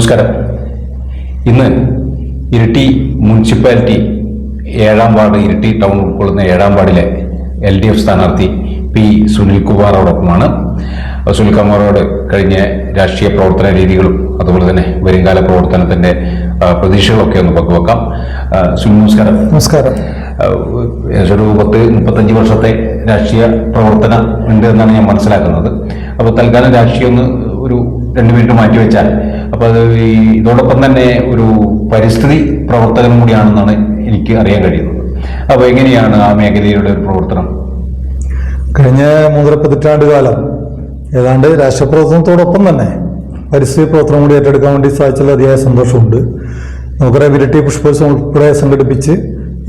നമസ്കാരം. ഇന്ന് ഇരിട്ടി മുനിസിപ്പാലിറ്റി ഏഴാം വാർഡ് ഇരിട്ടി ടൗൺ ഉൾക്കൊള്ളുന്ന ഏഴാം വാർഡിലെ എൽ ഡി എഫ് സ്ഥാനാർത്ഥി പി സുനിൽകുമാറോടൊപ്പമാണ്. സുനിൽകുമാറോട് കഴിഞ്ഞ രാഷ്ട്രീയ പ്രവർത്തന രീതികളും അതുപോലെ തന്നെ വരുംകാല പ്രവർത്തനത്തിന്റെ ആ, പ്രതീക്ഷകളൊക്കെ ഒന്ന് പങ്കുവെക്കാം. സുനിൽ നമസ്കാരം. നമസ്കാരം. ഏകദേശം ഒരു പത്ത് മുപ്പത്തഞ്ച് വർഷത്തെ രാഷ്ട്രീയ പ്രവർത്തനം ഉണ്ട് എന്നാണ് ഞാൻ മനസ്സിലാക്കുന്നത്. അപ്പോൾ തൽക്കാലം രാഷ്ട്രീയം ഒന്ന് ഒരു രണ്ട് മിനിറ്റ് മാറ്റിവെച്ചാൽ അപ്പോൾ അത് ഈ ഇതോടൊപ്പം തന്നെ ഒരു പരിസ്ഥിതി പ്രവർത്തകൻ കൂടിയാണെന്നാണ് എനിക്ക് അറിയാൻ കഴിയുന്നത്. അപ്പോൾ എങ്ങനെയാണ് ആ മേഖലയുടെ ഒരു പ്രവർത്തനം? കഴിഞ്ഞ മൂന്നര പതിറ്റാണ്ട് കാലം ഏതാണ്ട് രാഷ്ട്രപ്രവർത്തനത്തോടൊപ്പം തന്നെ പരിസ്ഥിതി പ്രവർത്തനം കൂടി ഏറ്റെടുക്കാൻ വേണ്ടി സാധിച്ചതിൽ അതിയായ സന്തോഷമുണ്ട്. നമുക്കറിയാം ഇരട്ടി പുഷ്പോത്സവം ഉൾപ്പെടെ സംഘടിപ്പിച്ച്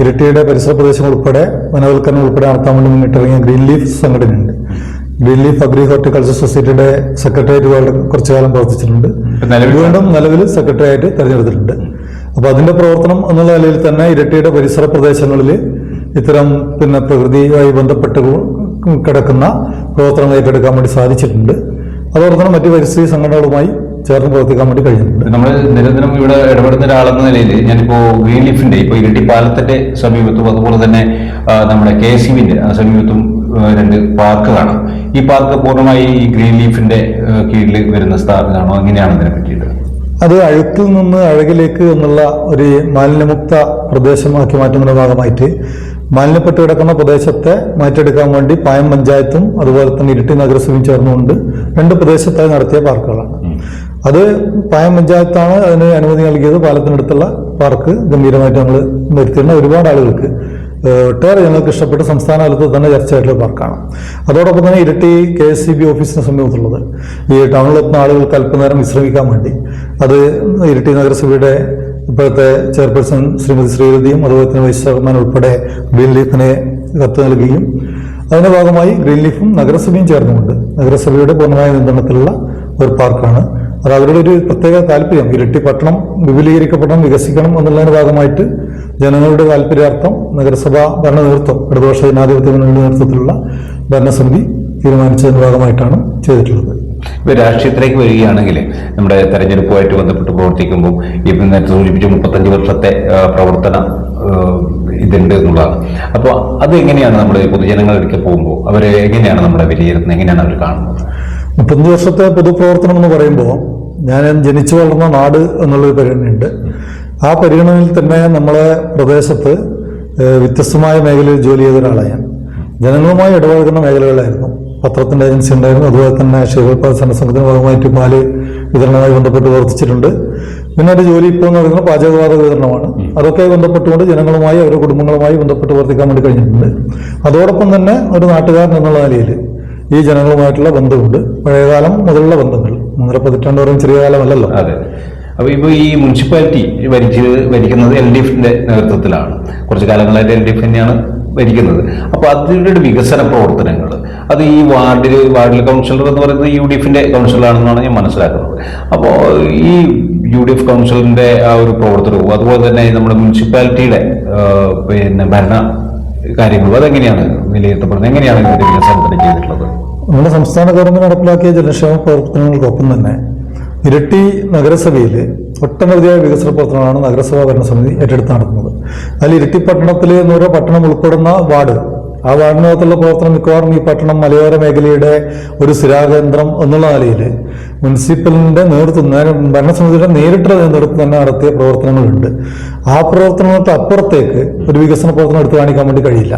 ഇരട്ടിയുടെ പരിസര പ്രദേശങ്ങൾ ഉൾപ്പെടെ വനവൽക്കരണം ഉൾപ്പെടെ നടത്താൻ വേണ്ടി മുന്നിട്ടിറങ്ങിയ ഗ്രീൻ ലീഫ് സംഘടനയുണ്ട്. ലീഫ് അഗ്രി ഹോർട്ടിക്കൾച്ചർ സൊസൈറ്റിയുടെ സെക്രട്ടേറിയറ്റ് വളരെ കുറച്ചു കാലം പ്രവർത്തിച്ചിട്ടുണ്ട്. വീണ്ടും നിലവിൽ സെക്രട്ടറി ആയിട്ട് തെരഞ്ഞെടുത്തിട്ടുണ്ട്. അപ്പോൾ അതിന്റെ പ്രവർത്തനം എന്നുള്ള നിലയിൽ തന്നെ ഇരട്ടിയുടെ പരിസര പ്രദേശങ്ങളിൽ ഇത്തരം പിന്നെ പ്രകൃതിയുമായി ബന്ധപ്പെട്ട് കിടക്കുന്ന പ്രവർത്തനങ്ങൾ ഏറ്റെടുക്കാൻ വേണ്ടി സാധിച്ചിട്ടുണ്ട്. അതോടൊപ്പം തന്നെ മറ്റ് പരിസ്ഥിതി സംഘടനകളുമായി ചേർന്ന് പ്രവർത്തിക്കാൻ വേണ്ടി കഴിയുന്നുണ്ട് നമ്മൾ നിരന്തരം ഇവിടെ ഇടപെടുന്ന ഒരാളെന്ന നിലയിൽ ഞാനിപ്പോ ഗ്രീൻ ലീഫിന്റെ ഇപ്പോൾ ഇരട്ടി പാലത്തിന്റെ സമീപത്തും അതുപോലെ തന്നെ നമ്മുടെ കെ എസ് സമീപത്തും രണ്ട് പാർക്ക് കാണാം ഈ പാർക്ക് പൂർണമായി ഈ ഗ്രീൻ ലീഫിന്റെ കീഴിൽ വരുന്ന സ്ഥാപനമാണോ? എങ്ങനെയാണ് ഇതിനെ പറ്റിയിട്ട്? അത് അഴുക്കിൽ നിന്ന് അഴകിലേക്ക് എന്നുള്ള ഒരു മാലിന്യമുക്ത പ്രദേശമാക്കി മാറ്റുന്നതിന്റെ ഭാഗമായിട്ട് മാലിന്യപ്പെട്ട് കിടക്കുന്ന പ്രദേശത്തെ മാറ്റിയെടുക്കാൻ വേണ്ടി പായം പഞ്ചായത്തും അതുപോലെ തന്നെ ഇരിട്ടി നഗരസഭയും ചേർന്നുകൊണ്ട് രണ്ട് പ്രദേശത്തായി നടത്തിയ പാർക്കുകളാണ്. അത് പായം പഞ്ചായത്താണ് അതിന് അനുമതി നൽകിയത്. പാലത്തിനടുത്തുള്ള പാർക്ക് ഗംഭീരമായിട്ട് നമ്മൾ വരുത്തിയിരുന്ന ഒരുപാട് ആളുകൾക്ക് ഒട്ടേറെ ഞങ്ങൾക്ക് ഇഷ്ടപ്പെട്ട സംസ്ഥാന തലത്തിൽ തന്നെ ചർച്ചയായിട്ടുള്ള പാർക്കാണ്. അതോടൊപ്പം തന്നെ ഇരട്ടി കെ എസ് സി ബി ഓഫീസിന് സമീപത്തുള്ളത്. ഈ ടൗണിലെത്തുന്ന ആളുകൾക്ക് അല്പനേരം വിശ്രമിക്കാൻ വേണ്ടി. അത് ഇരട്ടി നഗരസഭയുടെ ഇപ്പോഴത്തെ ചെയർപേഴ്സൺ ശ്രീമതി ശ്രീരതിയും അതുപോലെ തന്നെ വൈസ് ചെയർമാൻ ഉൾപ്പെടെ ഗ്രീൻ ലീഫിനെ കത്ത് നൽകുകയും. അതിന്റെ ഭാഗമായി ഗ്രീൻ ലീഫും നഗരസഭയും ചേർന്നുകൊണ്ട് നഗരസഭയുടെ പൂർണമായ നിയന്ത്രണത്തിലുള്ള ഒരു പാർക്കാണ്. അത് അവരുടെ ഒരു പ്രത്യേക താല്പര്യം. ഇരട്ടി പട്ടണം വിപുലീകരിക്കപ്പെടണം വികസിക്കണം എന്നുള്ളതിന്റെ ഭാഗമായിട്ട് ജനങ്ങളുടെ താല്പര്യാർത്ഥം നഗരസഭാ ഭരണ നേതൃത്വം ഇടതുപക്ഷ ജനാധിപത്യ മുന്നണിയുടെ നേതൃത്വത്തിലുള്ള ഭരണസമിതി തീരുമാനിച്ചതിന്റെ ഭാഗമായിട്ടാണ് ചെയ്തിട്ടുള്ളത്. ഇപ്പൊ രാഷ്ട്രീയത്തിലേക്ക് വരികയാണെങ്കിൽ നമ്മുടെ തെരഞ്ഞെടുപ്പുമായിട്ട് ബന്ധപ്പെട്ട് പ്രവർത്തിക്കുമ്പോൾ ഇപ്പം നേരത്തെ സൂചിപ്പിച്ച മുപ്പത്തഞ്ച് വർഷത്തെ പ്രവർത്തനം ഇതുണ്ട് എന്നുള്ളതാണ്. അപ്പോൾ അത് എങ്ങനെയാണ് നമ്മുടെ പൊതുജനങ്ങളിലേക്ക് പോകുമ്പോൾ? അവരെ എങ്ങനെയാണ് നമ്മുടെ വിലയിരുത്തുന്നത്? എങ്ങനെയാണ് അവർ കാണുന്നത്? മുപ്പത്തഞ്ച് വർഷത്തെ പൊതുപ്രവർത്തനം എന്ന് പറയുമ്പോൾ ഞാൻ ജനിച്ചു വളർന്ന നാട് എന്നുള്ളൊരു പരിഗണനയുണ്ട്. ആ പരിഗണനയിൽ തന്നെ നമ്മളെ പ്രദേശത്ത് വ്യത്യസ്തമായ മേഖലയിൽ ജോലി ചെയ്ത ഒരാളാണ് ഞാൻ. ജനങ്ങളുമായി ഇടപഴകുന്ന മേഖലകളായിരുന്നു പത്രത്തിന്റെ ഏജൻസി ഉണ്ടായിരുന്നു. അതുപോലെ തന്നെ ക്ഷീരോത്പാദന സംഘത്തിന്റെ ഭാഗമായിട്ട് പാൽ വിതരണവുമായി ബന്ധപ്പെട്ട് പ്രവർത്തിച്ചിട്ടുണ്ട്. പിന്നെ എന്റെ ജോലി ഇപ്പോൾ എന്ന് പറയുന്നത് പാചകവാതക വിതരണമാണ്. അതൊക്കെ ബന്ധപ്പെട്ടുകൊണ്ട് ജനങ്ങളുമായി അവരുടെ കുടുംബങ്ങളുമായി ബന്ധപ്പെട്ട് പ്രവർത്തിക്കാൻ വേണ്ടി കഴിഞ്ഞിട്ടുണ്ട്. അതോടൊപ്പം തന്നെ ഒരു നാട്ടുകാരൻ എന്നുള്ള നിലയിൽ ഈ ജനങ്ങളുമായിട്ടുള്ള ബന്ധമുണ്ട്. പഴയകാലം മുതലുള്ള ബന്ധങ്ങൾ. മൂന്നര പതിറ്റാണ്ട് പറയും ചെറിയ കാലമല്ലല്ലോ. അതെ അപ്പൊ ഇപ്പൊ ഈ മുനിസിപ്പാലിറ്റി ഭരിച്ച് ഭരിക്കുന്നത് എൽ ഡി എഫിന്റെ നേതൃത്വത്തിലാണ്. കുറച്ച് കാലങ്ങളായിട്ട് എൽ ഡി എഫ് തന്നെയാണ് ഭരിക്കുന്നത്. അപ്പോൾ അതിന്റെ ഒരു വികസന പ്രവർത്തനങ്ങൾ അത് ഈ വാർഡിൽ വാർഡിൽ കൗൺസിലർ എന്ന് പറയുന്നത് യു ഡി എഫിന്റെ കൗൺസിലറാണെന്നാണ് ഞാൻ മനസ്സിലാക്കുന്നത്. അപ്പോൾ ഈ യു ഡി എഫ് കൗൺസിലറിന്റെ ആ ഒരു പ്രവർത്തനവും അതുപോലെ തന്നെ നമ്മുടെ മുനിസിപ്പാലിറ്റിയുടെ പിന്നെ ഭരണ കാര്യങ്ങളും അതെങ്ങനെയാണ് വിലയിരുത്തപ്പെടുന്നത്? എങ്ങനെയാണ് ഇതിന്റെ വികസനത്തിന് ചെയ്തിട്ടുള്ളത്? നമ്മുടെ സംസ്ഥാന ഗവൺമെന്റ് നടപ്പിലാക്കിയ ജലക്ഷേമ പ്രവർത്തനങ്ങൾക്കൊപ്പം തന്നെ ഇരട്ടി നഗരസഭയിൽ ഒട്ടനവധിയായ വികസന പ്രവർത്തനങ്ങളാണ് നഗരസഭാ ഭരണസമിതി ഏറ്റെടുത്ത് നടത്തുന്നത്. അതിൽ ഇരട്ടി പട്ടണത്തിൽ ഓരോ പട്ടണം ഉൾപ്പെടുന്ന വാർഡ് ആ വാർഡിനകത്തുള്ള പ്രവർത്തനം മിക്കവാറും ഈ പട്ടണം മലയോര മേഖലയുടെ ഒരു സ്ഥിരാകേന്ദ്രം എന്നുള്ള നിലയിൽ മുനിസിപ്പലിന്റെ നേതൃത്വം ഭരണസമിതിയുടെ നേരിട്ടുള്ള നേതൃത്വം തന്നെ നടത്തിയ പ്രവർത്തനങ്ങളുണ്ട്. ആ പ്രവർത്തനങ്ങൾക്ക് അപ്പുറത്തേക്ക് ഒരു വികസന പ്രവർത്തനം എടുത്തു കാണിക്കാൻ വേണ്ടി കഴിയില്ല.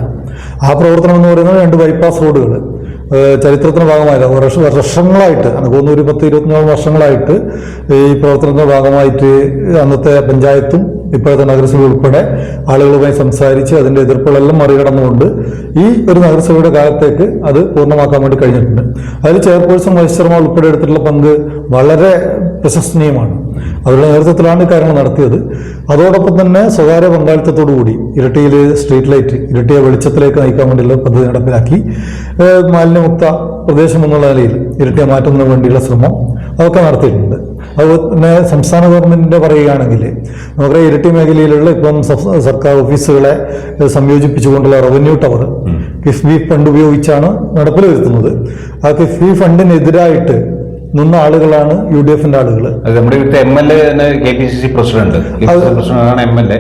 ആ പ്രവർത്തനം എന്ന് പറയുന്നത് രണ്ട് ബൈപ്പാസ് റോഡുകൾ ഏഹ് ചരിത്രത്തിന്റെ ഭാഗമായില്ല വർഷ വർഷങ്ങളായിട്ട് എനിക്ക് തോന്നുന്നു ഒരു പത്ത് ഇരുപത്തിനാല് വർഷങ്ങളായിട്ട് ഈ പ്രവർത്തനത്തിന്റെ ഭാഗമായിട്ട് അന്നത്തെ പഞ്ചായത്തും ഇപ്പോഴത്തെ നഗരസഭ ഉൾപ്പെടെ ആളുകളുമായി സംസാരിച്ച് അതിന്റെ എതിർപ്പുകളെല്ലാം മറികടന്നുകൊണ്ട് ഈ ഒരു നഗരസഭയുടെ കാലത്തേക്ക് അത് പൂർണമാക്കാൻ വേണ്ടി കഴിഞ്ഞിട്ടുണ്ട്. അതിൽ ചെയർപേഴ്സൺ വൈസ് ചെയർമാൻ ഉൾപ്പെടെ എടുത്തിട്ടുള്ള പങ്ക് വളരെ പ്രശംസനീയമാണ് അവരുടെ നേതൃത്വത്തിലാണ് കാര്യങ്ങൾ നടത്തിയത്. അതോടൊപ്പം തന്നെ സ്വകാര്യ പങ്കാളിത്തത്തോടുകൂടി ഇരട്ടിയിൽ സ്ട്രീറ്റ് ലൈറ്റ് ഇരട്ടിയെ വെളിച്ചത്തിലേക്ക് നയിക്കാൻ വേണ്ടിയുള്ള പദ്ധതി നടപ്പിലാക്കി. മാലിന്യമുക്ത പ്രദേശം എന്നുള്ള നിലയിൽ ഇരട്ടിയെ മാറ്റുന്നതിന് വേണ്ടിയുള്ള ശ്രമം അതൊക്കെ നടത്തിയിട്ടുണ്ട്. അതുപോലെ തന്നെ സംസ്ഥാന ഗവൺമെന്റിന്റെ പറയുകയാണെങ്കിൽ നമുക്കറിയാം ഇരട്ടി മേഖലയിലുള്ള ഇപ്പം സർക്കാർ ഓഫീസുകളെ സംയോജിപ്പിച്ചുകൊണ്ടുള്ള റവന്യൂ ടവർ കിഫ്ബി ഫണ്ട് ഉപയോഗിച്ചാണ് നടപ്പിൽ വരുത്തുന്നത്. ആ കിഫ്ബി ഫണ്ടിനെതിരായിട്ട് നിന്ന ആളുകളാണ് യു ഡി എഫിന്റെ ആളുകൾ നമ്മുടെ ഇവിടുത്തെ എം എൽ എ തന്നെ K P C C president. ആണ് പ്രസിഡന്റാണ് എം എൽ എ.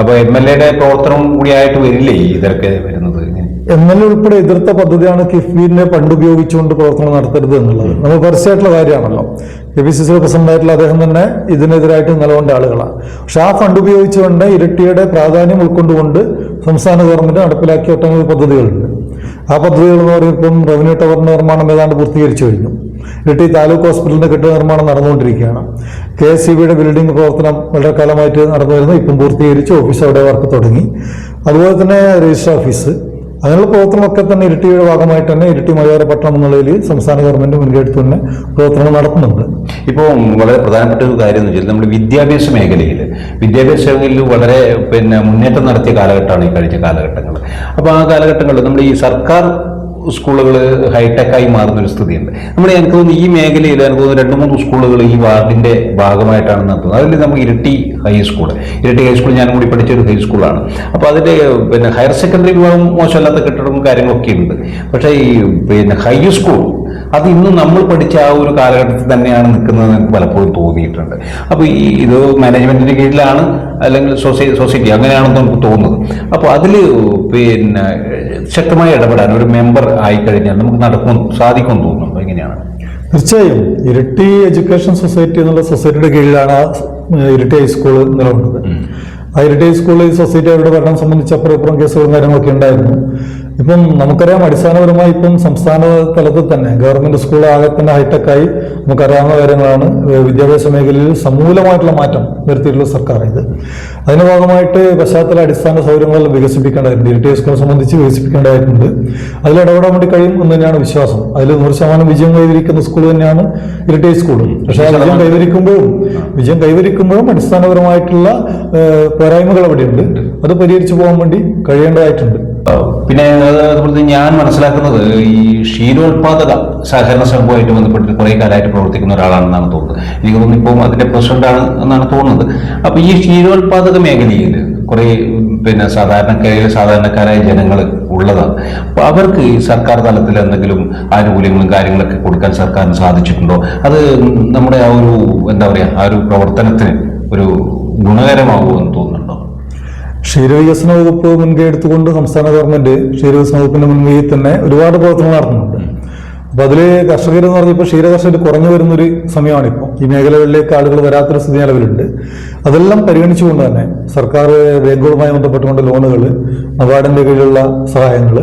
അപ്പൊ എം എൽ എയുടെ പ്രവർത്തനം കൂടിയായിട്ട് വരില്ലേ ഇതൊക്കെ വരുന്നത് എം എൽ എ ഉൾപ്പെടെ എതിർത്ത പദ്ധതിയാണ് കിഫ്ബിനെ പണ്ട് ഉപയോഗിച്ചുകൊണ്ട് പ്രവർത്തനം നടത്തരുത് എന്നുള്ളത്. നമ്മൾ പരസ്യമായിട്ടുള്ള കാര്യമാണല്ലോ. കെ പി സി സി പ്രസിഡന്റായിട്ടുള്ള അദ്ദേഹം തന്നെ ഇതിനെതിരായിട്ട് നിലകൊണ്ട ആളുകളാണ്. പക്ഷെ ആ ഫണ്ട് ഉപയോഗിച്ചുകൊണ്ട് ഇരട്ടിയുടെ പ്രാധാന്യം ഉൾക്കൊണ്ടുകൊണ്ട് സംസ്ഥാന ഗവൺമെന്റ് നടപ്പിലാക്കിയ ഒട്ടനവധി പദ്ധതികളുണ്ട്. ആ പദ്ധതികൾ എന്ന് പറയുമ്പോൾ റവന്യൂ ടവറിന്റെ നിർമ്മാണം ഏതാണ്ട് പൂർത്തീകരിച്ചു കഴിഞ്ഞു. ഇരട്ടി താലൂക്ക് ഹോസ്പിറ്റലിന്റെ കെട്ടിട നിർമ്മാണം നടന്നുകൊണ്ടിരിക്കുകയാണ്. കെ എസ് സി ബിയുടെ ബിൽഡിംഗ് പ്രവർത്തനം വളരെ കാലമായിട്ട് നടന്നു വരുന്നു ഇപ്പം പൂർത്തീകരിച്ച് ഓഫീസ് അവിടെ വർക്ക് തുടങ്ങി. അതുപോലെ തന്നെ രജിസ്റ്റർ ഓഫീസ്. അങ്ങനെയുള്ള പ്രവർത്തനമൊക്കെ തന്നെ ഇരിട്ടിയുടെ ഭാഗമായിട്ട് തന്നെ ഇരട്ടി മലയോര പട്ടണം എന്നുള്ള സംസ്ഥാന ഗവൺമെന്റ് മുൻകൈയെടുത്ത് തന്നെ പ്രവർത്തനം നടത്തുന്നുണ്ട്. ഇപ്പോൾ വളരെ പ്രധാനപ്പെട്ട ഒരു കാര്യം എന്ന് വെച്ചാൽ നമ്മുടെ വിദ്യാഭ്യാസ മേഖലയിൽ വിദ്യാഭ്യാസ മേഖലയിൽ വളരെ പിന്നെ മുന്നേറ്റം നടത്തിയ കാലഘട്ടമാണ് ഈ കഴിഞ്ഞ കാലഘട്ടങ്ങൾ. അപ്പോൾ ആ കാലഘട്ടങ്ങളിൽ നമ്മൾ ഈ സർക്കാർ സ്കൂളുകൾ ഹൈടെക്കായി മാറുന്ന ഒരു സ്ഥിതിയുണ്ട്. നമ്മുടെ എനിക്ക് തോന്നുന്നു ഈ മേഖലയിൽ എനിക്ക് തോന്നുന്നു രണ്ട് മൂന്ന് സ്കൂളുകൾ ഈ വാർഡിന്റെ ഭാഗമായിട്ടാണ് നടത്തുന്നത്. അതിൽ നമുക്ക് ഇരട്ടി ഹൈസ്കൂൾ ഇരട്ടി ഹൈസ്കൂൾ ഞാനും കൂടി പഠിച്ച ഒരു ഹൈസ്കൂളാണ് അപ്പോൾ അതിന്റെ പിന്നെ ഹയർ സെക്കൻഡറി വിഭാഗം മോശമല്ലാത്ത കെട്ടിടവും കാര്യങ്ങളൊക്കെ ഉണ്ട് പക്ഷേ ഈ പിന്നെ ഹൈ സ്കൂൾ അത് ഇന്ന് നമ്മൾ പഠിച്ച ആ ഒരു കാലഘട്ടത്തിൽ തന്നെയാണ് നിൽക്കുന്നത് എനിക്ക് പലപ്പോഴും തോന്നിയിട്ടുണ്ട്. അപ്പോൾ ഈ ഇത് മാനേജ്മെന്റിന്റെ കീഴിലാണ് അല്ലെങ്കിൽ സൊസൈ സൊസൈറ്റി അങ്ങനെയാണെന്ന് നമുക്ക് തോന്നുന്നത്. അപ്പോൾ അതിൽ പിന്നെ ശക്തമായി ഇടപെടാൻ ഒരു മെമ്പർ ആയിക്കഴിഞ്ഞാൽ നമുക്ക് നടക്കും സാധിക്കും തോന്നുന്നു എങ്ങനെയാണ്? തീർച്ചയായും. ഇരട്ടി എഡ്യൂക്കേഷൻ സൊസൈറ്റി എന്നുള്ള സൊസൈറ്റിയുടെ കീഴിലാണ് ആ ഇരട്ടി ഹൈസ്കൂൾ നിലകൊണ്ടത്. ആ ഇരട്ടി ഹൈസ്കൂളിൽ സൊസൈറ്റി അവരുടെ ഭരണം സംബന്ധിച്ച് അപ്പുറം ഇപ്പുറം കേസുകളും കാര്യങ്ങളൊക്കെ ഉണ്ടായിരുന്നു. ഇപ്പം നമുക്കറിയാം അടിസ്ഥാനപരമായി ഇപ്പം സംസ്ഥാന തലത്തിൽ തന്നെ ഗവൺമെന്റ് സ്കൂൾ ആകെ തന്നെ ഹൈടെക്കായി നമുക്കറിയാവുന്ന കാര്യങ്ങളാണ് വിദ്യാഭ്യാസ മേഖലയിൽ സമൂലമായിട്ടുള്ള മാറ്റം വരുത്തിയിട്ടുള്ള സർക്കാർ ഇത് അതിന്റെ ഭാഗമായിട്ട് പശ്ചാത്തല അടിസ്ഥാന സൗകര്യങ്ങൾ വികസിപ്പിക്കേണ്ടതായിട്ടുണ്ട് ഇരട്ടി സ്കൂളെ സംബന്ധിച്ച് വികസിപ്പിക്കേണ്ടതായിട്ടുണ്ട്. അതിൽ ഇടപെടാൻ വേണ്ടി കഴിയും എന്ന് തന്നെയാണ് വിശ്വാസം. അതിൽ നൂറ് ശതമാനം വിജയം കൈവരിക്കുന്ന സ്കൂൾ തന്നെയാണ് ഇരട്ടി സ്കൂൾ പക്ഷേ വിജയം കൈവരിക്കുമ്പോഴും വിജയം കൈവരിക്കുമ്പോഴും അടിസ്ഥാനപരമായിട്ടുള്ള പോരായ്മകൾ അവിടെയുണ്ട്. അത് പരിഹരിച്ചു പോകാൻ വേണ്ടി കഴിയേണ്ടതായിട്ടുണ്ട്. പിന്നെ അതുപോലെ ഞാൻ മനസ്സിലാക്കുന്നത് ഈ ക്ഷീരോത്പാദക സഹകരണ സംഘവുമായിട്ട് ബന്ധപ്പെട്ട് കുറേ കാലമായിട്ട് പ്രവർത്തിക്കുന്ന ഒരാളാണെന്നാണ് തോന്നുന്നത്. എനിക്ക് തോന്നുന്നു ഇപ്പം അതിന്റെ പ്രസിഡന്റാണ് എന്നാണ് തോന്നുന്നത്. അപ്പൊ ഈ ക്ഷീരോത്പാദക മേഖലയിൽ കുറേ പിന്നെ സാധാരണക്കാരിൽ സാധാരണക്കാരായ ജനങ്ങൾ ഉള്ളതാണ്. അപ്പൊ അവർക്ക് ഈ സർക്കാർ തലത്തിൽ എന്തെങ്കിലും ആനുകൂല്യങ്ങളും കാര്യങ്ങളൊക്കെ കൊടുക്കാൻ സർക്കാരിന് സാധിച്ചിട്ടുണ്ടോ? അത് നമ്മുടെ ആ ഒരു എന്താ പറയാ ആ ഒരു പ്രവർത്തനത്തിന് ഒരു ഗുണകരമാകുമെന്ന് തോന്നുന്നുണ്ടോ? ക്ഷീരവികസന വകുപ്പ് മുൻകൈ എടുത്തുകൊണ്ട് സംസ്ഥാന ഗവൺമെന്റ് ക്ഷീരവികസന വകുപ്പിന്റെ മുൻകൈയിൽ തന്നെ ഒരുപാട് പ്രവർത്തനങ്ങൾ നടത്തുന്നുണ്ട്. അപ്പൊ അതിൽ കർഷകർ എന്ന് പറഞ്ഞാൽ ഇപ്പൊ ക്ഷീര കർഷകർ കുറഞ്ഞു വരുന്നൊരു സമയമാണ് ഇപ്പോൾ ഈ മേഖലകളിലേക്ക് ആളുകൾ വരാത്തൊരു സ്ഥിതി നിലവിലുണ്ട്. അതെല്ലാം പരിഗണിച്ചുകൊണ്ട് തന്നെ സർക്കാർ ബാങ്കുകളുമായി ബന്ധപ്പെട്ടുകൊണ്ട് ലോണുകൾ നബാർഡിന്റെ കീഴിലുള്ള സഹായങ്ങൾ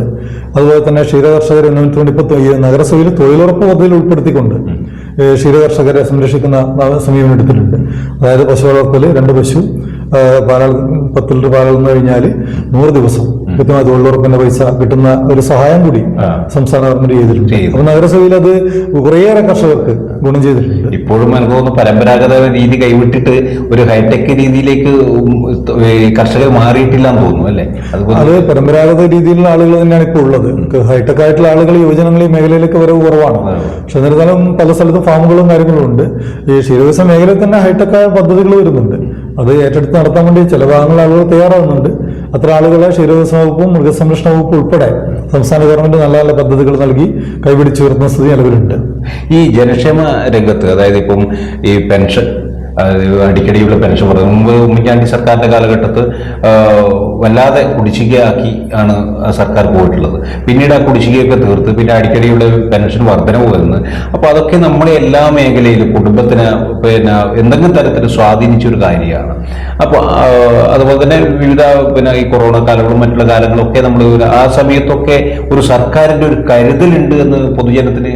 അതുപോലെ തന്നെ ക്ഷീര കർഷകർ എന്നതിനുവേണ്ടി ഇപ്പോൾ നഗരസഭയിൽ തൊഴിലുറപ്പ് പദ്ധതിയിൽ ഉൾപ്പെടുത്തിക്കൊണ്ട് ക്ഷീരകർഷകരെ ക്ഷീര കർഷകരെ സംരക്ഷിക്കുന്ന സമീപനം എടുത്തിട്ടുണ്ട്. അതായത് പശു വളർത്തൽ രണ്ട് പശു പാലാൾ പത്ത് ലിറ്റർ പാലുന്ന കഴിഞ്ഞാൽ നൂറ് ദിവസം കൃത്യമായി തൊഴിലുറപ്പിന്റെ പൈസ കിട്ടുന്ന ഒരു സഹായം കൂടി. സംസ്ഥാന ഗവൺമെന്റ് ചെയ്തിട്ടുണ്ട്. ചെയ്തു. അപ്പൊ നഗരസഭയിൽ അത് കുറേയേറെ കർഷകർക്ക് ഗുണം ചെയ്തിട്ടുണ്ട്. ഇപ്പോഴും എനിക്ക് തോന്നുന്നു പരമ്പരാഗത രീതി കൈവിട്ടിട്ട് ഒരു ഹൈടെക് രീതിയിലേക്ക് കർഷകർ മാറിയിട്ടില്ല എന്ന് തോന്നുന്നു അല്ലെ? അത് പരമ്പരാഗത രീതിയിലുള്ള ആളുകൾ തന്നെയാണ് ഇപ്പോൾ ഉള്ളത്. ഹൈടെക് ആയിട്ടുള്ള ആളുകൾ യുവജനങ്ങൾ ഈ മേഖലയിലേക്ക് വരവ് കുറവാണ്. പക്ഷെ എന്നിരുന്നാലും പല സ്ഥലത്തും ഫാമുകളും കാര്യങ്ങളും ഉണ്ട്. ഈ ക്ഷീരവികസന മേഖലയിൽ തന്നെ ഹൈടെക് ആയ പദ്ധതികൾ വരുന്നുണ്ട്. അത് ഏറ്റെടുത്ത് നടത്താൻ വേണ്ടി ചില ഭാഗങ്ങൾ ആളുകൾ തയ്യാറാകുന്നുണ്ട് അത്ര ആളുകളെ ക്ഷീരവികസന വകുപ്പും മൃഗസംരക്ഷണ വകുപ്പും ഉൾപ്പെടെ സംസ്ഥാന ഗവൺമെന്റ് നല്ല നല്ല പദ്ധതികൾ നൽകി കൈപിടിച്ചു വരുന്ന സ്ഥിതി നിലവിലുണ്ട്. ഈ ജനക്ഷേമ രംഗത്ത് അതായത് ഇപ്പം ഈ പെൻഷൻ അടിക്കടിയുള്ള പെൻഷൻ പറയുന്നത് മുമ്പ് ഉമ്മൻചാണ്ടി സർക്കാരിന്റെ കാലഘട്ടത്ത് വല്ലാതെ കുടിശ്ശികയാക്കി ആണ് സർക്കാർ പോയിട്ടുള്ളത്. പിന്നീട് ആ കുടിശ്ശികയൊക്കെ തീർത്ത് പിന്നെ അടിക്കടിയുള്ള പെൻഷൻ വർധനവ് വരുന്നത് അപ്പോൾ അതൊക്കെ നമ്മുടെ എല്ലാ മേഖലയിലും കുടുംബത്തിന് പിന്നെ എന്തെങ്കിലും തരത്തിൽ സ്വാധീനിച്ച ഒരു കാര്യമാണ് അപ്പോൾ അതുപോലെ തന്നെ വിവിധ പിന്നെ ഈ കൊറോണ കാലങ്ങളും മറ്റുള്ള കാലങ്ങളൊക്കെ നമ്മൾ ആ സമയത്തൊക്കെ ഒരു സർക്കാരിന്റെ ഒരു കരുതലുണ്ട് എന്ന് പൊതുജനത്തിന്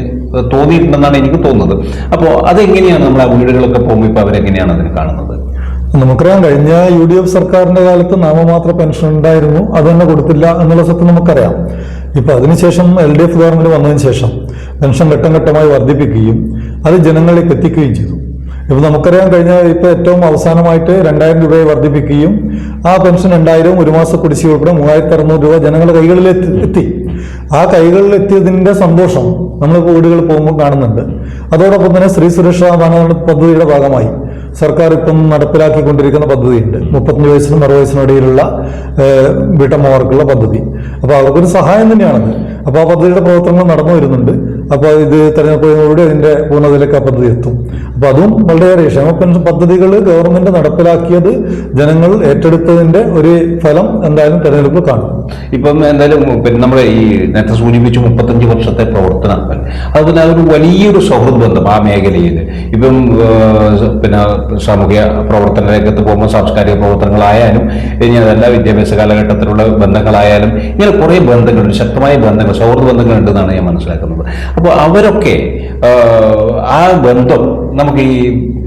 തോന്നിയിട്ടുണ്ടെന്നാണ് എനിക്ക് തോന്നുന്നത്. അപ്പോൾ അതെങ്ങനെയാണ് നമ്മൾ ആ വീടുകളൊക്കെ പോകുമ്പോൾ ഇപ്പോൾ അവരെങ്ങനെയാണ് അതിനെ കാണുന്നത്? നമുക്കറിയാം കഴിഞ്ഞ യു ഡി എഫ് സർക്കാരിന്റെ കാലത്ത് നാമമാത്ര പെൻഷൻ ഉണ്ടായിരുന്നു അത് തന്നെ കൊടുത്തില്ല എന്നുള്ള സത്യം നമുക്കറിയാം. ഇപ്പൊ അതിനുശേഷം എൽ ഡി എഫ് ഗവൺമെന്റ് വന്നതിന് ശേഷം പെൻഷൻ ഘട്ടം ഘട്ടമായി വർദ്ധിപ്പിക്കുകയും അത് ജനങ്ങളിലേക്ക് എത്തിക്കുകയും ചെയ്തു. ഇപ്പൊ നമുക്കറിയാം കഴിഞ്ഞ ഇപ്പൊ ഏറ്റവും അവസാനമായിട്ട് രണ്ടായിരം രൂപയെ വർദ്ധിപ്പിക്കുകയും ആ പെൻഷൻ രണ്ടായിരവും ഒരു മാസം കുടിശ്ശിക ഉൾപ്പെടെ മൂവായിരത്തി അറുന്നൂറ് രൂപ ജനങ്ങളുടെ കൈകളിൽ എത്തി- ആ കൈകളിൽ എത്തിയതിന്റെ സന്തോഷം നമ്മളിപ്പോൾ വീടുകളിൽ പോകുമ്പോൾ കാണുന്നുണ്ട്. അതോടൊപ്പം തന്നെ സ്ത്രീ സുരക്ഷാ വനങ്ങൾ പദ്ധതിയുടെ ഭാഗമായി സർക്കാർ ഇപ്പം നടപ്പിലാക്കിക്കൊണ്ടിരിക്കുന്ന പദ്ധതിയുണ്ട്. മുപ്പത്തഞ്ച് വയസ്സിനും അറുപത് വയസ്സിനും ഇടയിലുള്ള വീട്ടമ്മമാർക്കുള്ള പദ്ധതി. അപ്പോൾ അവർക്കൊരു സഹായം തന്നെയാണത്. അപ്പോൾ ആ പദ്ധതിയുടെ പ്രവർത്തനങ്ങൾ നടന്നു വരുന്നുണ്ട്. അപ്പോൾ ഇത് തെരഞ്ഞെടുപ്പിലൂടെ അതിന്റെ പൂർണതയിലേക്ക് ആ പദ്ധതി എത്തും. അപ്പോൾ അതും വളരെയേറെ ക്ഷേമ പെൻഷൻ പദ്ധതികൾ ഗവൺമെന്റ് നടപ്പിലാക്കിയത് ജനങ്ങൾ ഏറ്റെടുത്തതിന്റെ ഒരു ഫലം എന്തായാലും തെരഞ്ഞെടുപ്പ് കാണും. ഇപ്പം എന്തായാലും പിന്നെ നമ്മുടെ ഈ നേരത്തെ സൂചിപ്പിച്ചു മുപ്പത്തഞ്ച് വർഷത്തെ പ്രവർത്തനം. അതുപോലെ അതൊരു വലിയൊരു സൗഹൃദ ബന്ധം ആ മേഖലയിൽ. ഇപ്പം പിന്നെ സാമൂഹ്യ പ്രവർത്തന രംഗത്ത് പോകുമ്പോൾ സാംസ്കാരിക പ്രവർത്തനങ്ങളായാലും ഇനി അതല്ല വിദ്യാഭ്യാസ കാലഘട്ടത്തിലുള്ള ബന്ധങ്ങളായാലും ഇങ്ങനെ കുറേ ബന്ധങ്ങളുണ്ട് ശക്തമായ ബന്ധങ്ങൾ സൗഹൃദ ബന്ധങ്ങളുണ്ടെന്നാണ് ഞാൻ മനസ്സിലാക്കുന്നത്. അപ്പോൾ അവരൊക്കെ ആ ബന്ധം നമുക്ക് ഈ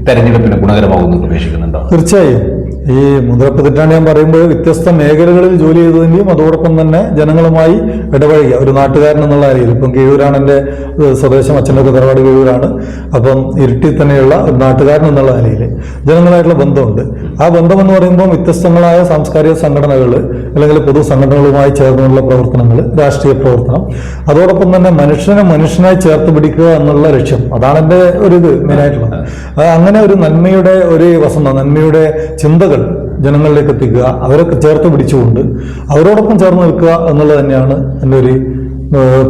തെരഞ്ഞെടുപ്പിന് ഗുണകരമാകുമെന്ന് പ്രവേശിക്കുന്നുണ്ടോ തീർച്ചയായും. ഈ മുദ്ര ഞാൻ പറയുമ്പോൾ വ്യത്യസ്ത മേഖലകളിൽ ജോലി ചെയ്തതെങ്കിലും അതോടൊപ്പം തന്നെ ജനങ്ങളുമായി ഇടപഴകിയ ഒരു നാട്ടുകാരൻ എന്നുള്ള നിലയിൽ. ഇപ്പം കീഴൂരാണ് എന്റെ സ്വദേശം അച്ഛനൊക്കെ തറവാട് കീഴൂരാണ് അപ്പം ഇരുട്ടി തന്നെയുള്ള ഒരു നാട്ടുകാരൻ എന്നുള്ള നിലയിൽ ജനങ്ങളായിട്ടുള്ള ബന്ധമുണ്ട്. ആ ബന്ധം എന്ന് പറയുമ്പോൾ വ്യത്യസ്തങ്ങളായ സാംസ്കാരിക സംഘടനകൾ അല്ലെങ്കിൽ പൊതു സംഘടനകളുമായി ചേർന്നുള്ള പ്രവർത്തനങ്ങൾ രാഷ്ട്രീയ പ്രവർത്തനം. അതോടൊപ്പം തന്നെ മനുഷ്യനെ മനുഷ്യനായി ചേർത്ത് പിടിക്കുക എന്നുള്ള ലക്ഷ്യം. അതാണ് എന്റെ ഒരു ഇത് മെയിനായിട്ടുള്ളത്. അങ്ങനെ ഒരു നന്മയുടെ ഒരു വസന്ത നന്മയുടെ ചിന്തകൾ ജനങ്ങളിലേക്ക് എത്തിക്കുക അവരൊക്കെ ചേർത്ത് പിടിച്ചുകൊണ്ട് അവരോടൊപ്പം ചേർന്ന് നിൽക്കുക എന്നുള്ളത് തന്നെയാണ് എന്റെ ഒരു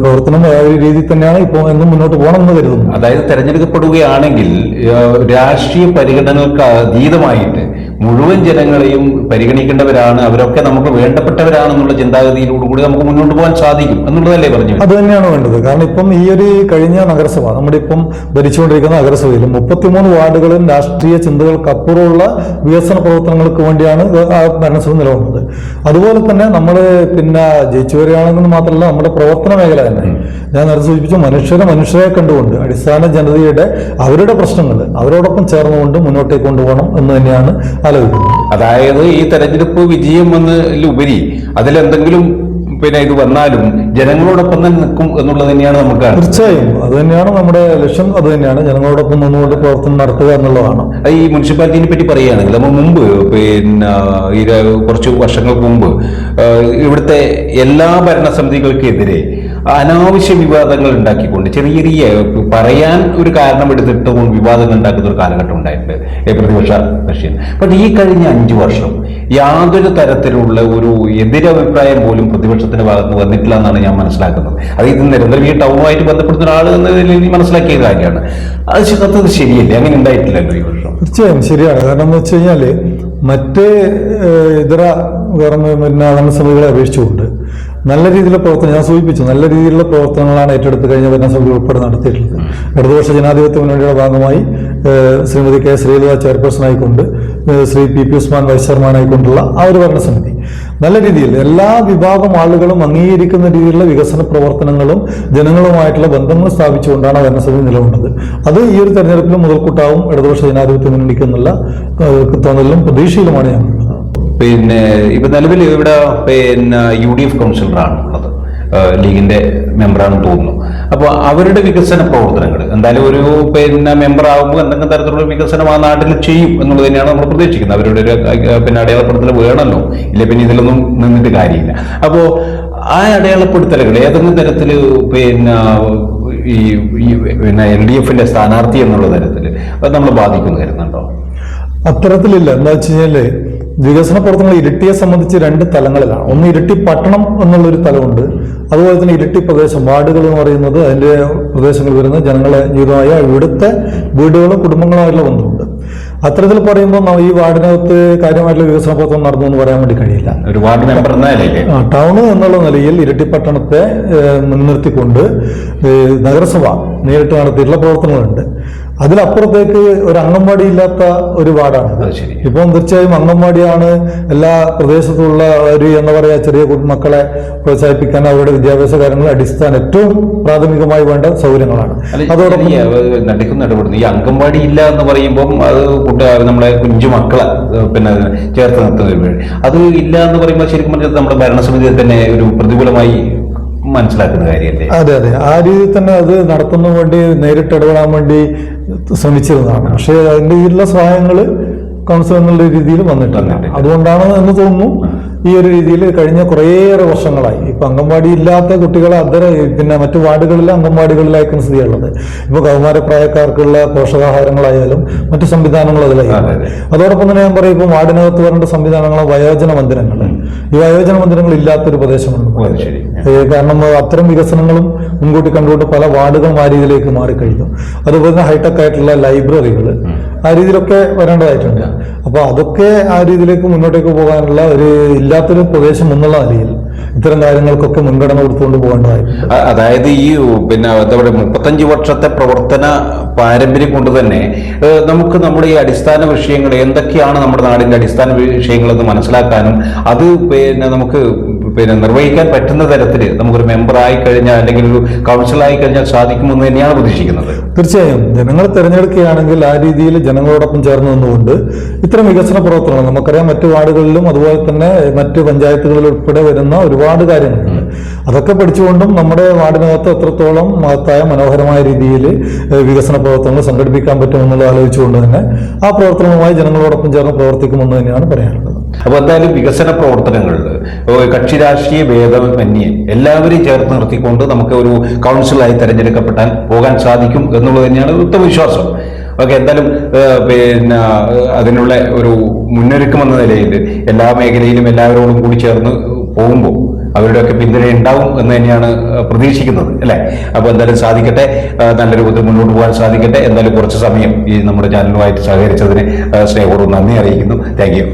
പ്രവർത്തനം. ഒരു രീതിയിൽ തന്നെയാണ് ഇപ്പോൾ എന്നും മുന്നോട്ട് പോകണം എന്ന് കരുതുന്നു. അതായത് തെരഞ്ഞെടുക്കപ്പെടുകയാണെങ്കിൽ രാഷ്ട്രീയ പരിഗണനകൾക്ക് അതീതമായിട്ട് മുഴുവൻ ജനങ്ങളെയും പരിഗണിക്കേണ്ടവരാണ്. അവരൊക്കെ നമുക്ക് വേണ്ടപ്പെട്ടവരാണെന്നുള്ള ചിന്താഗതിയിലൂടെ നമുക്ക് മുന്നോട്ട് പോകാൻ സാധിക്കും എന്നുള്ളതല്ലേ പറഞ്ഞു അത് തന്നെയാണ് വേണ്ടത്. കാരണം ഇപ്പം ഈ ഒരു കഴിഞ്ഞ നഗരസഭ നമ്മുടെ ഇപ്പം ഭരിച്ചുകൊണ്ടിരിക്കുന്ന നഗരസഭയിൽ മുപ്പത്തിമൂന്ന് വാർഡുകളും രാഷ്ട്രീയ ചിന്തകൾക്കപ്പുറമുള്ള വികസന പ്രവർത്തനങ്ങൾക്ക് വേണ്ടിയാണ് ഭരണസഭ നിലകൊണ്ടത്. അതുപോലെ തന്നെ നമ്മൾ പിന്നെ ജയിച്ചു വരികയാണെന്ന് മാത്രമല്ല നമ്മുടെ പ്രവർത്തന മേഖല തന്നെ. ഞാൻ നേരത്തെ സൂചിപ്പിച്ചു മനുഷ്യരെ മനുഷ്യരെ കണ്ടുകൊണ്ട് അടിസ്ഥാന ജനതയുടെ അവരുടെ പ്രശ്നങ്ങൾ അവരോടൊപ്പം ചേർന്നുകൊണ്ട് മുന്നോട്ടേക്ക് കൊണ്ടുപോകണം എന്ന് തന്നെയാണ് ആലോചിക്കുന്നത് അതായത് ഈ തെരഞ്ഞെടുപ്പ് വിജയം എന്നതിലുപരി അതിലെന്തെങ്കിലും പിന്നെ ഇത് വന്നാലും ജനങ്ങളോടൊപ്പം തന്നെ നിൽക്കും എന്നുള്ളത് തന്നെയാണ് നമുക്ക്. തീർച്ചയായും. അത് തന്നെയാണ് നമ്മുടെ ലക്ഷ്യം അത് തന്നെയാണ് ജനങ്ങളോടൊപ്പം നിന്നുകൊണ്ട് പ്രവർത്തനം നടത്തുക എന്നുള്ളതാണ്. ഈ മുനിസിപ്പാലിറ്റിനെ പറ്റി പറയുകയാണെങ്കിൽ നമ്മൾ മുമ്പ് പിന്നെ കുറച്ച് വർഷങ്ങൾക്ക് മുമ്പ് ഇവിടുത്തെ എല്ലാ ഭരണസമിതികൾക്കെതിരെ അനാവശ്യ വിവാദങ്ങൾ ഉണ്ടാക്കിക്കൊണ്ട് ചെറിയ ചെറിയ പറയാൻ ഒരു കാരണം എടുത്തിട്ടും വിവാദങ്ങൾ ഉണ്ടാക്കുന്ന ഒരു കാലഘട്ടം ഉണ്ടായിട്ടുണ്ട് പ്രതിപക്ഷ കക്ഷി പക്ഷേ ഈ കഴിഞ്ഞ അഞ്ചു വർഷം യാതൊരു തരത്തിലുള്ള ഒരു എതിരഭിപ്രായം പോലും പ്രതിപക്ഷത്തിന്റെ ഭാഗത്ത് വന്നിട്ടില്ല എന്നാണ് ഞാൻ മനസ്സിലാക്കുന്നത്. അത് ഇത് നിരന്തരം ഈ ടൗണുമായിട്ട് ബന്ധപ്പെടുന്ന ഒരാൾ എന്ന എനിക്ക് മനസ്സിലാക്കിയ കാര്യമാണ്. അത് അത് ശരിയല്ലേ? അങ്ങനെ ഉണ്ടായിട്ടില്ലല്ലോ ഈ വർഷം. തീർച്ചയായും ശരിയാണ്. കാരണം എന്ന് വെച്ച് കഴിഞ്ഞാൽ മറ്റ് ഇതര ഗവൺമെന്റ് ഭരണസമിതികളെ അപേക്ഷിച്ചുകൊണ്ട് നല്ല രീതിയിലുള്ള പ്രവർത്തനം ഞാൻ സൂചിപ്പിച്ചു നല്ല രീതിയിലുള്ള പ്രവർത്തനങ്ങളാണ് ഏറ്റെടുത്ത് കഴിഞ്ഞ ഭരണസമിതി ഉൾപ്പെടെ നടത്തിയിട്ടുള്ളത്. ഇടതുപക്ഷ ജനാധിപത്യ മുന്നണിയുടെ ഭാഗമായി ശ്രീമതി കെ. ശ്രീലത ചെയർപേഴ്സൺ ആയിക്കൊണ്ട് Shri P. P. Usman vice chairman ആയിക്കൊണ്ടുള്ള ആ ഒരു ഭരണസമിതി. നല്ല രീതിയിൽ എല്ലാ വിഭാഗം ആളുകളും അംഗീകരിക്കുന്ന രീതിയിലുള്ള വികസന പ്രവർത്തനങ്ങളും ജനങ്ങളുമായിട്ടുള്ള ബന്ധങ്ങൾ സ്ഥാപിച്ചുകൊണ്ടാണ് ഭരണസമിതി നിലകൊണ്ടത്. അത് ഈ ഒരു തെരഞ്ഞെടുപ്പിലും മുതൽക്കൂട്ടാവും ഇടതുപക്ഷ ജനാധിപത്യ മുന്നണിക്കെന്നുള്ള തോന്നലിലും പ്രതീക്ഷയിലുമാണ് ഞാൻ. പിന്നെ ഇപ്പൊ നിലവിൽ ഇവിടെ പിന്നെ യു ഡി എഫ് കൗൺസിലറാണ് ഉള്ളത്. ലീഗിന്റെ മെമ്പറാണെന്ന് തോന്നുന്നു. അപ്പോൾ അവരുടെ വികസന പ്രവർത്തനങ്ങൾ എന്തായാലും ഒരു പിന്നെ മെമ്പർ ആകുമ്പോൾ എന്തെങ്കിലും തരത്തിലുള്ള വികസനം ആ നാട്ടിൽ ചെയ്യും എന്നുള്ളത് തന്നെയാണ് നമ്മൾ പ്രതീക്ഷിക്കുന്നത്. അവരുടെ ഒരു പിന്നെ അടയാളപ്പെടുത്തൽ വേണമല്ലോ ഇല്ല പിന്നെ ഇതിലൊന്നും നിന്നിട്ട് കാര്യമില്ല. അപ്പോൾ ആ അടയാളപ്പെടുത്തലുകൾ ഏതെങ്കിലും തരത്തിൽ പിന്നെ ഈ പിന്നെ എൽ ഡി എഫിന്റെ സ്ഥാനാർത്ഥി എന്നുള്ള തരത്തിൽ അത് നമ്മൾ ബാധിക്കുന്നു കരുതുന്നുണ്ടോ? അത്തരത്തിലില്ല. എന്താ വെച്ച് കഴിഞ്ഞാൽ വികസന പ്രവർത്തനങ്ങൾ ഇരിട്ടിയെ സംബന്ധിച്ച് രണ്ട് തലങ്ങളിലാണ്. ഒന്ന് ഇരിട്ടി പട്ടണം എന്നുള്ളൊരു തലമുണ്ട്. അതുപോലെ തന്നെ ഇരിട്ടി പ്രദേശം. വാർഡുകൾ എന്ന് പറയുന്നത് അതിന്റെ പ്രദേശങ്ങളിൽ വരുന്ന ജനങ്ങളെ ജീവിതമായ ഇവിടുത്തെ വീടുകളും കുടുംബങ്ങളുമായിട്ടുള്ള ബന്ധമുണ്ട്. അത്തരത്തിൽ പറയുമ്പോൾ നമ്മൾ ഈ വാർഡിനകത്ത് കാര്യമായിട്ടുള്ള വികസന പ്രവർത്തനം നടന്നു എന്ന് പറയാൻ വേണ്ടി കഴിയില്ല. ഒരു വാർഡ് മെമ്പർ ടൗണ് എന്നുള്ള നിലയിൽ ഇരട്ടി പട്ടണത്തെ മുൻനിർത്തിക്കൊണ്ട് നഗരസഭ നേരിട്ട് നടത്തിയിട്ടുള്ള പ്രവർത്തനങ്ങളുണ്ട്. അതിലപ്പുറത്തേക്ക് ഒരു അംഗൻവാടി ഇല്ലാത്ത ഒരു വാർഡാണ്. ഇപ്പം തീർച്ചയായും അംഗൻവാടിയാണ് എല്ലാ പ്രദേശത്തുള്ള ഒരു എന്താ പറയുക ചെറിയ മക്കളെ പ്രോത്സാഹിപ്പിക്കാൻ അവരുടെ വിദ്യാഭ്യാസ കാര്യങ്ങൾ അടിസ്ഥാന ഏറ്റവും പ്രാഥമികമായി വേണ്ട സൗകര്യങ്ങളാണ്. അതോടൊപ്പം നടക്കുന്ന ഇടപെടുന്നു. ഈ അംഗൻവാടി ഇല്ല എന്ന് പറയുമ്പോൾ അത് കുട്ടി നമ്മളെ കുഞ്ചു മക്കളെ പിന്നെ ചേർത്ത് നിർത്തുന്ന വേണ്ടി. അത് ഇല്ല എന്ന് പറയുമ്പോൾ ശരിക്കും പറഞ്ഞാൽ നമ്മുടെ ഭരണസമിതിയെ തന്നെ ഒരു പ്രതികൂലമായി മനസ്സിലാക്കുന്ന കാര്യമല്ലേ അതെ അതെ. ആ രീതിയിൽ തന്നെ അത് നടത്തുന്ന വേണ്ടി നേരിട്ട് ഇടപെടാൻ വേണ്ടി ശ്രമിച്ചിരുന്നതാണ്. പക്ഷേ അതിന്റെ ഇതിലുള്ള സഹായങ്ങൾ കൗൺസിൽ എന്നുള്ള രീതിയിൽ വന്നിട്ടില്ല. അതുകൊണ്ടാണ് എന്ന് തോന്നുന്നു ഈ ഒരു രീതിയിൽ കഴിഞ്ഞ കുറേയേറെ വർഷങ്ങളായി. ഇപ്പൊ അംഗൻവാടി ഇല്ലാത്ത കുട്ടികളെ അതര പിന്നെ മറ്റു വാർഡുകളിൽ അംഗൻവാടികളിലായിരിക്കും സ്ഥിതിയുള്ളത്. ഇപ്പൊ കൗമാരപ്രായക്കാർക്കുള്ള പോഷകാഹാരങ്ങളായാലും മറ്റു സംവിധാനങ്ങൾ അതിലായി അതെ, അതെ. അതോടൊപ്പം തന്നെ ഞാൻ പറയും ഇപ്പൊ വാർഡിനകത്ത് വരേണ്ട സംവിധാനങ്ങളോ വയോജന മന്ദിരങ്ങൾ ഈ വയോജന മന്ദിരങ്ങൾ ഇല്ലാത്തൊരു പ്രദേശമാണ് കാരണം അത്തരം വികസനങ്ങളും മുൻകൂട്ടി കണ്ടുകൊണ്ട് പല വാർഡുകളും ആ രീതിയിലേക്ക് മാറിക്കഴിഞ്ഞു. അതുപോലെ തന്നെ ഹൈടെക് ആയിട്ടുള്ള ലൈബ്രറികൾ ആ രീതിയിലൊക്കെ വരേണ്ടതായിട്ടുണ്ട്. അപ്പോൾ അതൊക്കെ ആ രീതിയിലേക്ക് മുന്നോട്ടേക്ക് പോകാനുള്ള ഒരു ഇല്ലാത്തൊരു പ്രദേശം എന്നുള്ള നിലയിൽ ഇത്തരം കാര്യങ്ങൾക്കൊക്കെ മുൻഗണന കൊടുത്തുകൊണ്ട് പോകേണ്ടതായി അതായത് ഈ പിന്നെ എന്താ പറയുക മുപ്പത്തഞ്ച് വർഷത്തെ പ്രവർത്തന പാരമ്പര്യം കൊണ്ട് തന്നെ നമുക്ക് നമ്മുടെ ഈ അടിസ്ഥാന വിഷയങ്ങൾ എന്തൊക്കെയാണ് നമ്മുടെ നാടിന്റെ അടിസ്ഥാന വിഷയങ്ങളെന്ന് മനസ്സിലാക്കാനും അത് പിന്നെ നമുക്ക് പിന്നെ നിർവഹിക്കാൻ പറ്റുന്ന തരത്തിൽ നമുക്കൊരു മെമ്പറായി കഴിഞ്ഞാൽ അല്ലെങ്കിൽ ഒരു കൗൺസിലായി കഴിഞ്ഞാൽ സാധിക്കുമെന്ന് തന്നെയാണ് പ്രതീക്ഷിക്കുന്നത്. തീർച്ചയായും. ജനങ്ങൾ തിരഞ്ഞെടുക്കുകയാണെങ്കിൽ ആ രീതിയിൽ ജനങ്ങളോടൊപ്പം ചേർന്ന് നിന്നുകൊണ്ട് ഇത്തരം വികസന പ്രവർത്തനങ്ങൾ നമുക്കറിയാം മറ്റു വാർഡുകളിലും അതുപോലെ തന്നെ മറ്റ് പഞ്ചായത്തുകളിൽ ഉൾപ്പെടെ വരുന്ന ഒരുപാട് കാര്യങ്ങളുണ്ട്. അതൊക്കെ പഠിച്ചുകൊണ്ടും നമ്മുടെ വാർഡിനകത്ത് എത്രത്തോളം മഹത്തായ മനോഹരമായ രീതിയിൽ വികസന പ്രവർത്തനങ്ങൾ സംഘടിപ്പിക്കാൻ പറ്റുമെന്നുള്ളത് ആലോചിച്ചുകൊണ്ട് തന്നെ ആ പ്രവർത്തനവുമായി ജനങ്ങളോടൊപ്പം ചേർന്ന് പ്രവർത്തിക്കുമെന്ന് തന്നെയാണ് പറയാനുള്ളത്. അപ്പൊ എന്തായാലും വികസന പ്രവർത്തനങ്ങളിൽ കക്ഷി രാഷ്ട്രീയ ഭേദമന്യേ എല്ലാവരെയും ചേർത്ത് നിർത്തിക്കൊണ്ട് നമുക്ക് ഒരു കൗൺസിലായി തെരഞ്ഞെടുക്കപ്പെട്ടാൽ പോകാൻ സാധിക്കും എന്നുള്ളത് തന്നെയാണ് ഉത്തമ വിശ്വാസം ഓക്കെ എന്തായാലും പിന്നെ അതിനുള്ള ഒരു മുന്നൊരുക്കം എന്ന നിലയിൽ എല്ലാ മേഖലയിലും എല്ലാവരോടും കൂടി ചേർന്ന് പോകുമ്പോൾ അവരുടെയൊക്കെ പിന്തുണ ഉണ്ടാവും എന്ന് തന്നെയാണ് പ്രതീക്ഷിക്കുന്നത് അല്ലേ? അപ്പൊ എന്തായാലും സാധിക്കട്ടെ നല്ല രൂപത്തിൽ മുന്നോട്ട് പോകാൻ സാധിക്കട്ടെ. എന്തായാലും കുറച്ച് സമയം ഈ നമ്മുടെ ചാനലുമായിട്ട് സഹകരിച്ചതിന് സ്നേഹപൂർവം നന്ദി അറിയിക്കുന്നു. Thank you.